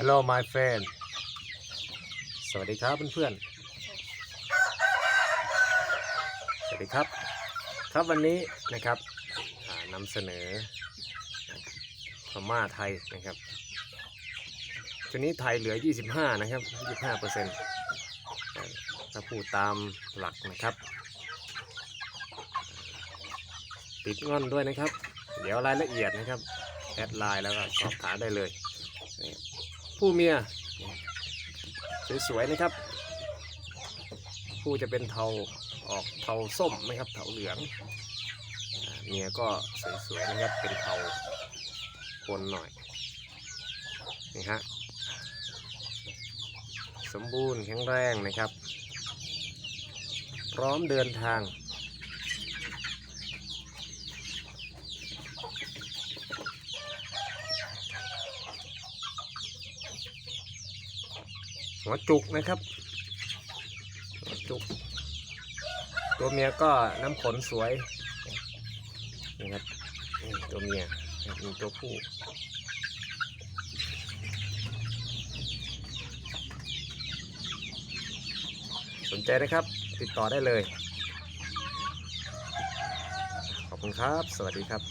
Hello my friend สวัสดีครับเพื่อนๆ สวัสดีครับ ครับวันนี้นะครับนำเสนอพม่าไทยนะครับชุดนี้ไทยเหลือ 25 นะครับ 25เปอร์เซ็นต์ถ้าพูดตามหลักนะครับ ติดงอนด้วยนะครับ เดี๋ยวรายละเอียดนะครับ แอดไลน์แล้วก็สอบถามได้เลยนี่ ผู้เมีย สวยๆนะครับ ผู้จะเป็นเทาออกเทาส้มนะครับเทาเหลืองเมียก็สวยๆนะครับเป็นเทาคนหน่อยนี่ฮะสมบูรณ์แข็งแรงนะครับ พร้อมเดินทาง หัวจุกนะครับหัวจุก ตัวเมียก็น้ำขนสวยนี่ครับตัวเมียมีตัวผู้สนใจนะครับ ติดต่อได้เลย ขอบคุณครับ สวัสดีครับ